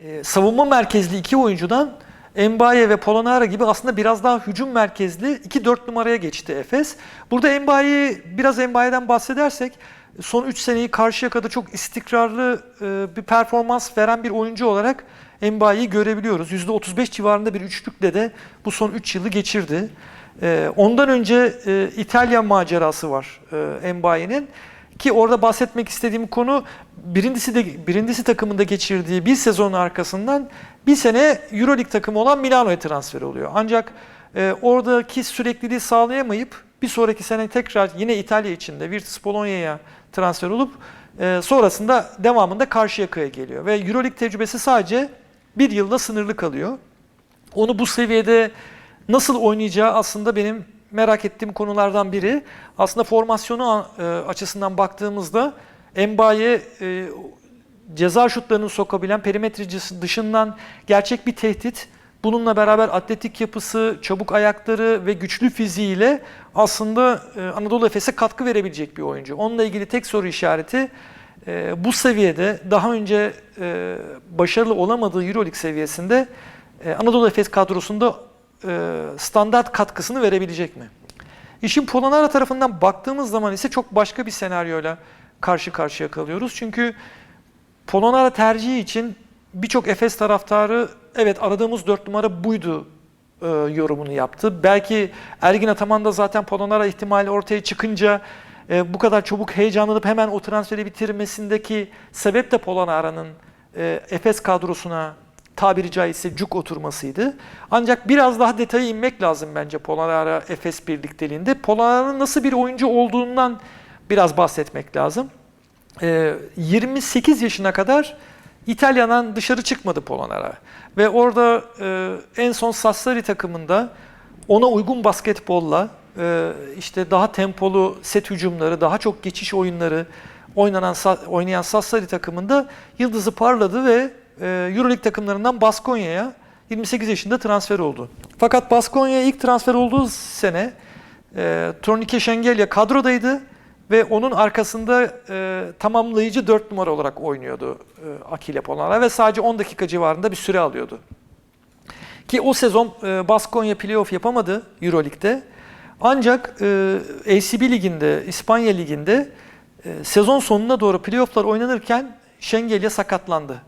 e, savunma merkezli iki oyuncudan Embaye ve Polonara gibi aslında biraz daha hücum merkezli 2-4 numaraya geçti Efes. Burada Embaye biraz Embaye'den bahsedersek son 3 seneyi karşıya kadar çok istikrarlı e, bir performans veren bir oyuncu olarak Embaye'yi görebiliyoruz. %35 civarında bir üçlükle de bu son 3 yılı geçirdi. E, ondan önce e, İtalyan macerası var Embaye'nin. Ki orada bahsetmek istediğim konu birincisi de birincisi takımında geçirdiği bir sezonun arkasından bir sene EuroLeague takımı olan Milano'ya transfer oluyor. Ancak e, oradaki sürekliliği sağlayamayıp bir sonraki sene tekrar yine İtalya içinde Virtus Bologna'ya transfer olup e, sonrasında devamında Karşıyaka'ya geliyor. Ve EuroLeague tecrübesi sadece bir yılda sınırlı kalıyor. Onu bu seviyede nasıl oynayacağı aslında benim merak ettiğim konulardan biri. Aslında formasyonu e, açısından baktığımızda Embaye e, ceza şutlarını sokabilen perimetre dışından gerçek bir tehdit. Bununla beraber atletik yapısı, çabuk ayakları ve güçlü fiziğiyle aslında e, Anadolu Efes'e katkı verebilecek bir oyuncu. Onunla ilgili tek soru işareti bu seviyede daha önce başarılı olamadığı Euroleague seviyesinde Anadolu Efes kadrosunda e, standart katkısını verebilecek mi? İşin Polonara tarafından baktığımız zaman ise çok başka bir senaryoyla karşı karşıya kalıyoruz. Çünkü Polonara tercihi için birçok Efes taraftarı evet aradığımız dört numara buydu e, yorumunu yaptı. Belki Ergin Ataman da zaten Polonara ihtimali ortaya çıkınca e, bu kadar çabuk heyecanlanıp hemen o transferi bitirmesindeki sebep de Polonara'nın e, Efes kadrosuna tabiri caizse cuk oturmasıydı. Ancak biraz daha detaya inmek lazım bence Polonara Efes birlikteliğinde. Polonara'nın nasıl bir oyuncu olduğundan biraz bahsetmek lazım. Ee, 28 yaşına kadar İtalya'dan dışarı çıkmadı Polonara. Ve orada e, en son Sassari takımında ona uygun basketbolla e, işte daha tempolu set hücumları, daha çok geçiş oyunları oynanan oynayan Sassari takımında yıldızı parladı ve e, Euroleague takımlarından Baskonya'ya 28 yaşında transfer oldu. Fakat Baskonya'ya ilk transfer olduğu sene e, Tornike Şengelya kadrodaydı ve onun arkasında e, tamamlayıcı 4 numara olarak oynuyordu e, Akile Polonara ve sadece 10 dakika civarında bir süre alıyordu. Ki o sezon e, Baskonya playoff yapamadı Euroleague'de. Ancak e, ACB liginde, İspanya liginde e, sezon sonuna doğru playofflar oynanırken Şengelya sakatlandı.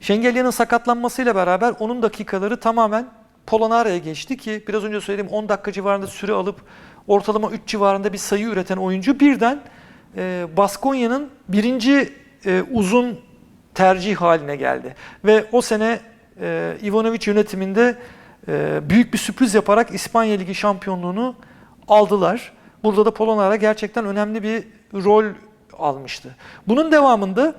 Şengelya'nın sakatlanmasıyla beraber onun dakikaları tamamen Polonara'ya geçti ki biraz önce söylediğim 10 dakika civarında süre alıp ortalama 3 civarında bir sayı üreten oyuncu birden e, Baskonya'nın birinci e, uzun tercih haline geldi. Ve o sene e, Ivanovic yönetiminde e, büyük bir sürpriz yaparak İspanya Ligi şampiyonluğunu aldılar. Burada da Polonara gerçekten önemli bir rol almıştı. Bunun devamında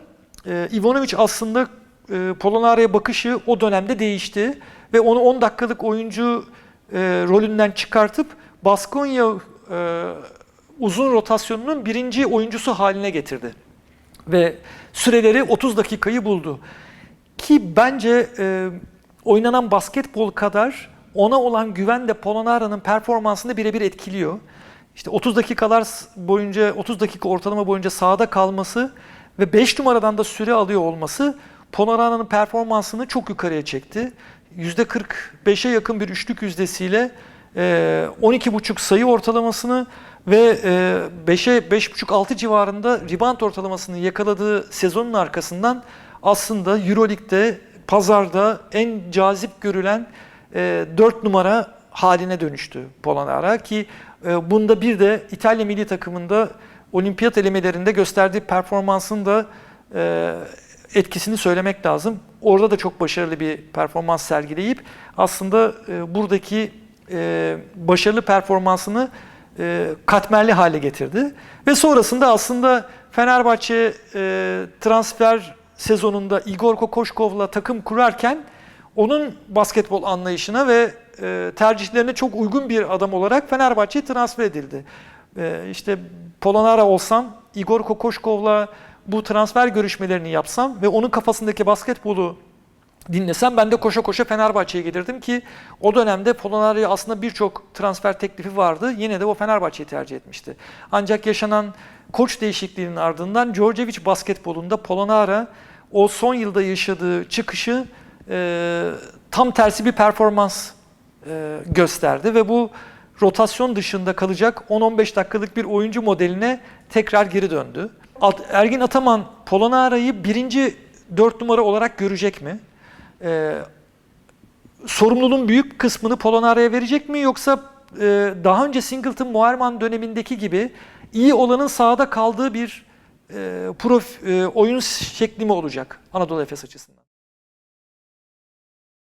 e, Ivanovic aslında e, Polonara'ya bakışı o dönemde değişti ve onu 10 dakikalık oyuncu e, rolünden çıkartıp Baskonya e, uzun rotasyonunun birinci oyuncusu haline getirdi. Ve süreleri 30 dakikayı buldu. Ki bence e, oynanan basketbol kadar ona olan güven de Polonara'nın performansını birebir etkiliyor. İşte 30 dakikalar boyunca, 30 dakika ortalama boyunca sahada kalması ve 5 numaradan da süre alıyor olması Polonara'nın performansını çok yukarıya çekti. %45'e yakın bir üçlük yüzdesiyle 12,5 sayı ortalamasını ve 5'e 5,5-6 civarında rebound ortalamasını yakaladığı sezonun arkasından aslında Euroleague'de pazarda en cazip görülen 4 numara haline dönüştü Polonara ki bunda bir de İtalya milli takımında olimpiyat elemelerinde gösterdiği performansın da etkisini söylemek lazım. Orada da çok başarılı bir performans sergileyip aslında e, buradaki e, başarılı performansını e, katmerli hale getirdi. Ve sonrasında aslında Fenerbahçe e, transfer sezonunda Igor Kokoşkov'la takım kurarken onun basketbol anlayışına ve e, tercihlerine çok uygun bir adam olarak Fenerbahçe'ye transfer edildi. E, işte Polonara olsam Igor Kokoşkov'la bu transfer görüşmelerini yapsam ve onun kafasındaki basketbolu dinlesem ben de koşa koşa Fenerbahçe'ye gelirdim ki o dönemde Polonara'ya aslında birçok transfer teklifi vardı. Yine de o Fenerbahçe'yi tercih etmişti. Ancak yaşanan koç değişikliğinin ardından Djordjevic basketbolunda Polonara o son yılda yaşadığı çıkışı e, tam tersi bir performans e, gösterdi ve bu rotasyon dışında kalacak 10-15 dakikalık bir oyuncu modeline tekrar geri döndü. Ergin Ataman Polonara'yı birinci dört numara olarak görecek mi? E, sorumluluğun büyük kısmını Polonara'ya verecek mi yoksa e, daha önce Singleton Moerman dönemindeki gibi iyi olanın sahada kaldığı bir e, prof, e, oyun şekli mi olacak Anadolu Efes açısından?